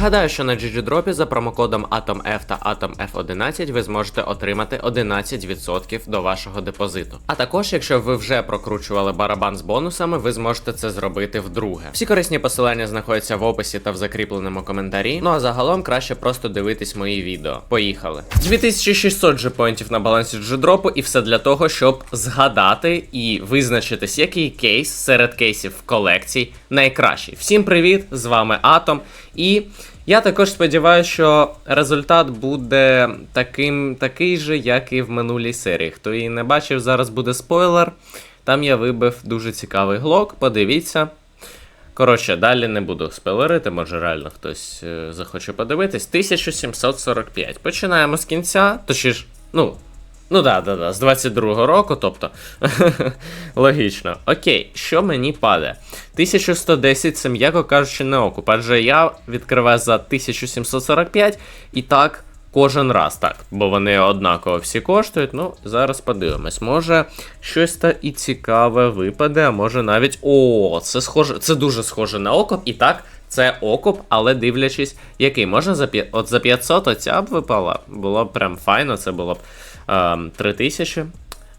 Нагадаю, що на GGDrop за промокодом AtomF та AtomF11 ви зможете отримати 11% до вашого депозиту. А також, якщо ви вже прокручували барабан з бонусами, ви зможете це зробити вдруге. Всі корисні посилання знаходяться в описі та в закріпленому коментарі. Ну а загалом краще просто дивитись мої відео. Поїхали. 2600 джепоінтів на балансі GGDrop і все для того, щоб згадати і визначитись, який кейс серед кейсів в колекції найкращий. Всім привіт! З вами Атом. І я також сподіваюся, що результат буде таким, такий же, як і в минулій серії. Хто її не бачив, зараз буде спойлер. Там я вибив дуже цікавий глок. Подивіться. Коротше, далі не буду спойлерити, може реально хтось е, захоче подивитись. 1745. Починаємо з кінця, точніше, ну. Ну да, да, да, з 22-го року, тобто. Логічно. Окей, що мені падає? 1110 це, м'яко кажучи, не окуп, адже я відкриваю за 1745 і так кожен раз так. Бо вони однаково всі коштують. Ну, зараз подивимось. Може щось та і цікаве випаде, а може навіть. О, це схоже, це дуже схоже на окоп. І так, це окоп, але дивлячись, який. Можна за п'я- от за 500 оця б випала. Було б прям файно, це було б 3000.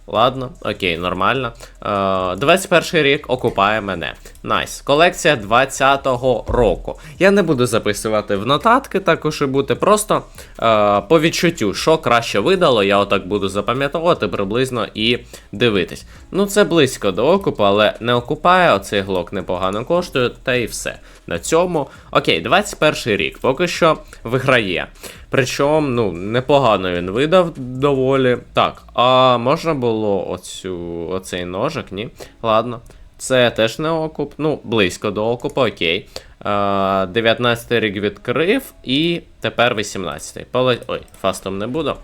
Ладно, окей, нормально. Е, 21 рік окупає мене. Найс. Колекція 20-го року. Я не буду записувати в нотатки, також і бути. Просто е, по відчуттю, що краще видало, я отак буду запам'ятовувати приблизно і дивитись. Ну, це близько до окупу, але не окупає. Оцей глок непогано коштує, та і все. На цьому. Окей, 21 рік. Поки що виграє. Причому, ну, непогано він видав доволі. Так, а можна було оцю, оцей ножик, ні? Ладно. Це теж не окуп. Ну, близько до окупу, окей. 19 рік відкрив, і тепер 18. Поле... Ой, фастом не буду.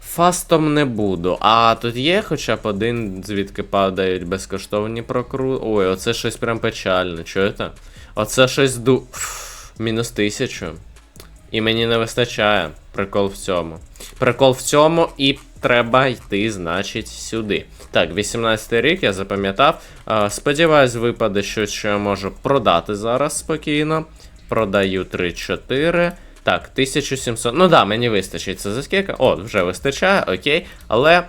Фастом не буду. А тут є хоча б один, звідки падають безкоштовні прокру. Ой, оце щось прям печально. Чуєте? Оце щось ду. Мінус тисячу. І мені не вистачає. Прикол в цьому. Прикол в цьому, і треба йти, значить, сюди. Так, 18 рік я запам'ятав. Сподіваюсь, випаде щось, що я можу продати зараз спокійно. Продаю 3-4. Так, 1700. Ну да, мені вистачить це за скільки. О, вже вистачає, окей. Але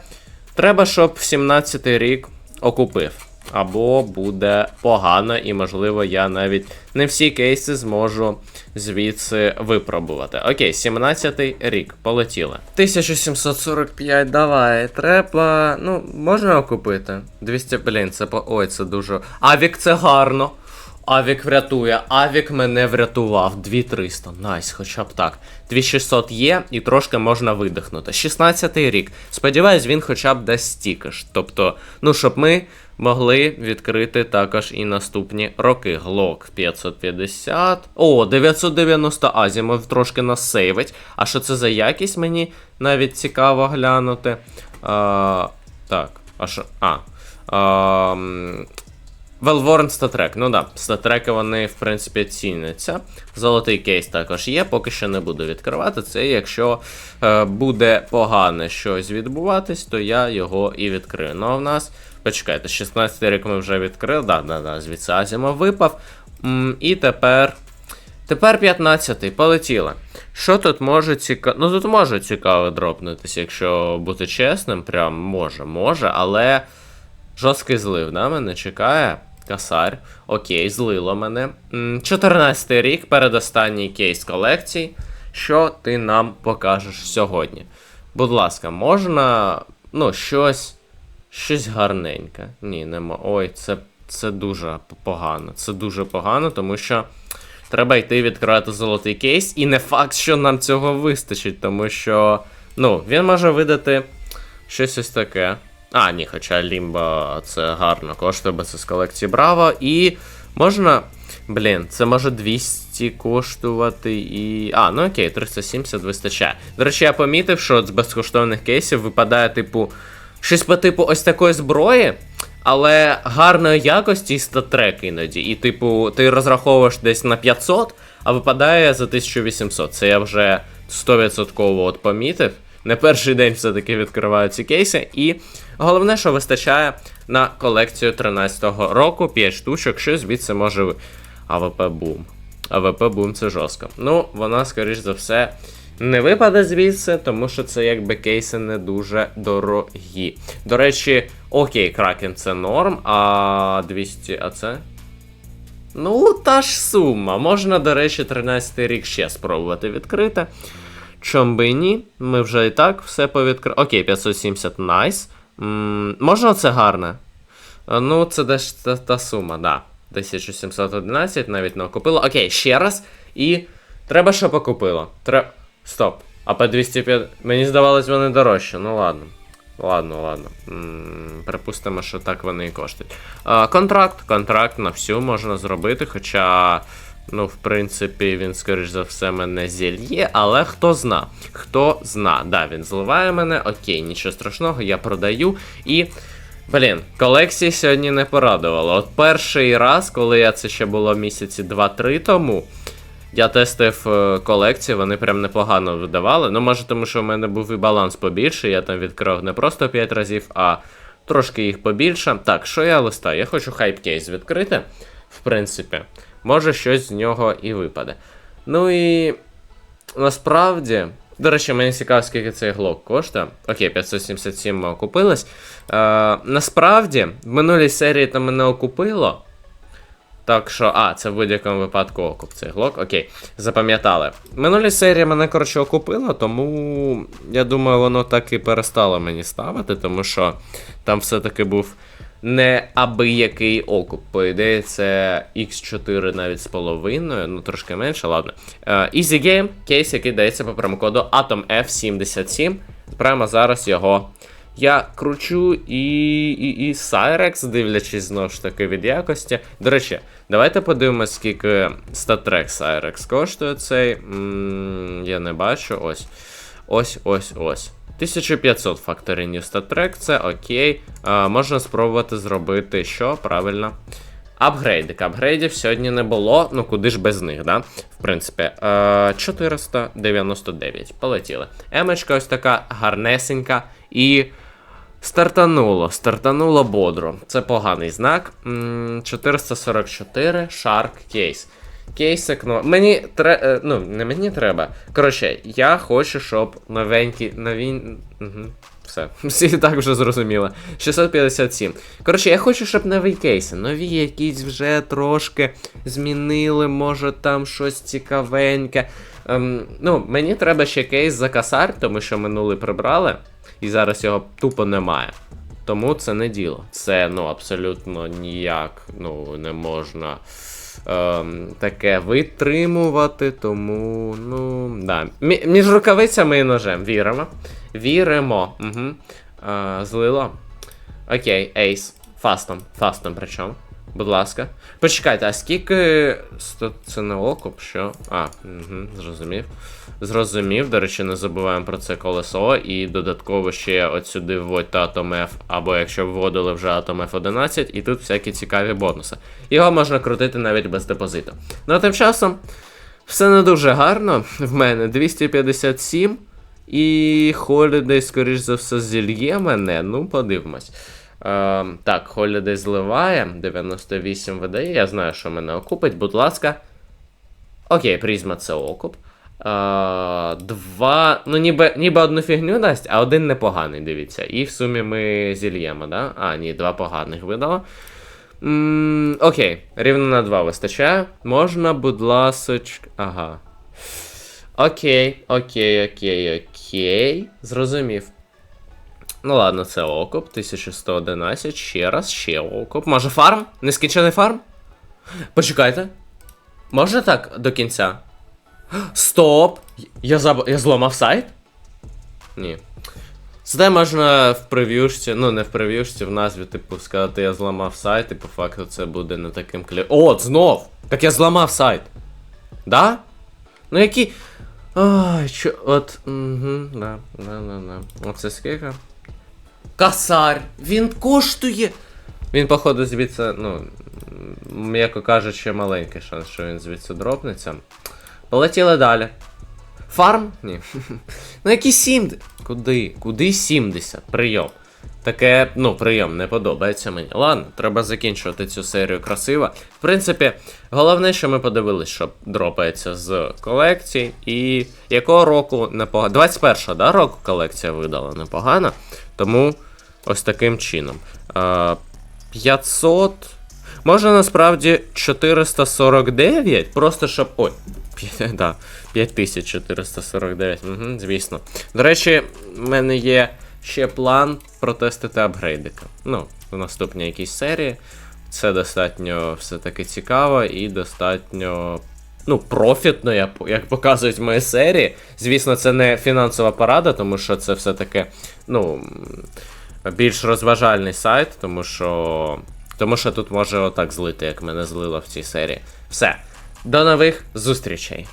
треба, щоб 17 рік окупив. Або буде погано, і, можливо, я навіть не всі кейси зможу звідси випробувати. Окей, 17-й рік, полетіли. 1745, давай, треба. Ну, можна купити. 200, блін, це по. Ой, це дуже. Авік це гарно. Авік врятує, Авік мене врятував. 2300. Найс, хоча б так. 2600 є, і трошки можна видихнути. 16 рік. Сподіваюсь, він хоча б дасть стільки ж. Тобто, ну, щоб ми могли відкрити також і наступні роки. Глок 550. О, 990 Азімов трошки нас сейвить. А що це за якість? Мені навіть цікаво глянути. А, так, а що. А. а Велворн статрек. Ну да, статреки вони, в принципі, ціняться. Золотий кейс також є, поки що не буду відкривати. Це якщо е, буде погане щось відбуватись, то я його і відкрию. Ну а в нас. Почекайте, 16 рік ми вже відкрили. Да, да, да, звідси Азімов випав. М, і тепер. Тепер 15-й, полетіли. Що тут може цікаво. Ну тут може цікаво дропнутися, якщо бути чесним, прям може, може, але. Жорсткий злив, да, мене чекає. Касар. Окей, злило мене. 14 рік, передостанній кейс колекції. Що ти нам покажеш сьогодні? Будь ласка, можна. Ну, щось. Щось гарненьке. Ні, нема. Ой, це, це дуже погано. Це дуже погано, тому що. Треба йти відкривати золотий кейс, і не факт, що нам цього вистачить, тому що. Ну, він може видати щось ось таке. А, ні, хоча Лімба це гарно коштує, бо це з колекції Браво. І можна. Блін, це може 200 коштувати і. А, ну окей, 370 вистачає. До речі, я помітив, що з безкоштовних кейсів випадає, типу, щось по типу ось такої зброї, але гарної якості і статрек іноді. І, типу, ти розраховуєш десь на 500, а випадає за 1800. Це я вже 100% от помітив. Не перший день все-таки відкриваю ці кейси. І головне, що вистачає на колекцію 13-го року 5 штучок, що звідси може. АВП бум. АВП бум це жорстко. Ну, вона, скоріш за все, не випаде звідси, тому що це якби кейси не дуже дорогі. До речі, окей, кракен це норм, а 200, а це? Ну, та ж сума. Можна, до речі, 13 рік ще спробувати відкрити. Чом би ні, ми вже і так все повідкрили. Окей, 570 найс. М, можна це гарне? Ну, це десь та, та сума, да. 1711 навіть не окупило. Окей, ще раз. І треба, щоб окупило. Тре... Стоп. А по 205. Мені здавалось, вони дорожчі. Ну ладно. Ладно, ладно. Припустимо, що так вони і коштують. А, контракт. Контракт на всю можна зробити, хоча. Ну, в принципі, він, скоріш за все, мене зільє, але хто зна. Хто зна. Да, він зливає мене, окей, нічого страшного, я продаю. І. Блін, колекції сьогодні не порадувало. От перший раз, коли я це ще було місяці 2-3 тому, я тестив е, колекції, вони прям непогано видавали. Ну, може, тому що в мене був і баланс побільше, я там відкрив не просто 5 разів, а трошки їх побільше. Так, що я листаю? Я хочу хайп-кейс відкрити, в принципі. Може, щось з нього і випаде. Ну і насправді. До речі, мені цікаво, скільки цей глок коштує. Окей, 577 ми окупились. Е, насправді, в минулій серії там мене окупило. Так що, а, це в будь-якому випадку окуп цей глок. Окей, запам'ятали. Минулі серії мене, коротше, окупило, тому я думаю, воно так і перестало мені ставити, тому що там все-таки був не абиякий окуп. По ідеї, це X4 навіть з половиною, ну трошки менше, ладно. Е, Easy Game, кейс, який дається по промокоду Atom F77. Прямо зараз його я кручу і, і, і Cyrex, дивлячись знову ж таки від якості. До речі, давайте подивимось, скільки статрек Cyrex коштує цей. М, я не бачу. Ось. Ось, ось, ось. 1500 факторинів статрек, це окей. А, можна спробувати зробити що? Правильно. Апгрейдик. Апгрейдів сьогодні не було, ну куди ж без них, да? В принципі, е, 499. Полетіли. Емочка ось така гарнесенька і. Стартануло, стартануло бодро. Це поганий знак. 444 Shark Case. Кейсик, ну. Мені треба. Ну, не мені треба. Коротше, я хочу, щоб новенькі. Нові. Угу. Все. Всі так вже зрозуміли. 657. Коротше, я хочу, щоб нові кейси. Нові якісь вже трошки змінили, може там щось цікавеньке. Ем, ну, мені треба ще кейс за касар, тому що минулий прибрали, і зараз його тупо немає. Тому це не діло. Це ну абсолютно ніяк ну, не можна таке витримувати. Тому, ну, да. Між рукавицями і ножем. Віримо. Віримо. Угу. Злило. Окей, ейс. Фастом. Фастом причому. Будь ласка. Почекайте, а скільки. Це не окуп, що? А, угу, зрозумів. Зрозумів. До речі, не забуваємо про це колесо. І додатково ще от сюди вводьте Atom F, або якщо вводили вже Atom F11, і тут всякі цікаві бонуси. Його можна крутити навіть без депозиту. Ну а тим часом, все не дуже гарно. В мене 257. І Holiday, скоріш за все, зільє мене. Ну, подивимось. Е, так, Holiday зливає. 98 видає. Я знаю, що мене окупить, будь ласка. Окей, призма це окуп. Е, два. Ну, ніби, ніби одну фігню дасть, а один непоганий, дивіться. І в сумі ми зільємо, да? А, ні, два поганих видало. М, окей, рівно на два вистачає. Можна, будь ласочка. Ага. Окей, окей, окей, окей. Зрозумів. Ну ладно, це окуп, 1111, ще раз, ще окуп. Може фарм? Нескінчений фарм? Почекайте. Може так до кінця? Стоп! Я заб... Я зламав сайт? Ні. Це можна в прев'юшці, ну не в прев'юшці, в назві, типу, сказати, я зламав сайт, і по факту це буде не таким клі. О, знов! Так я зламав сайт. Да? Ну які. Ай, що. От. Угу, да, да, да, да. Оце скільки? Касар! Він коштує. Він, походу, звідси, ну, м'яко кажучи, маленький шанс, що він звідси дропнеться. Полетіли далі. Фарм? Ні. ну які 70? Куди? Куди 70? Прийом. Таке, ну, прийом не подобається мені. Ладно, треба закінчувати цю серію красиво. В принципі, головне, що ми подивились, що дропається з колекцій. І якого року непогано. 21-го, да, року колекція видала непогано. Тому ось таким чином. Е, 500. Може насправді 449, просто щоб. Ой, п'ять- да, 5449, угу, звісно. До речі, в мене є ще план протестити апгрейдика. Ну, в наступній якійсь серії. Це достатньо все-таки цікаво і достатньо. Ну, профітно, як показують мої серії. Звісно, це не фінансова порада, тому що це все-таки, ну, більш розважальний сайт, тому що. Тому що тут може отак злити, як мене злило в цій серії. Все. До нових зустрічей!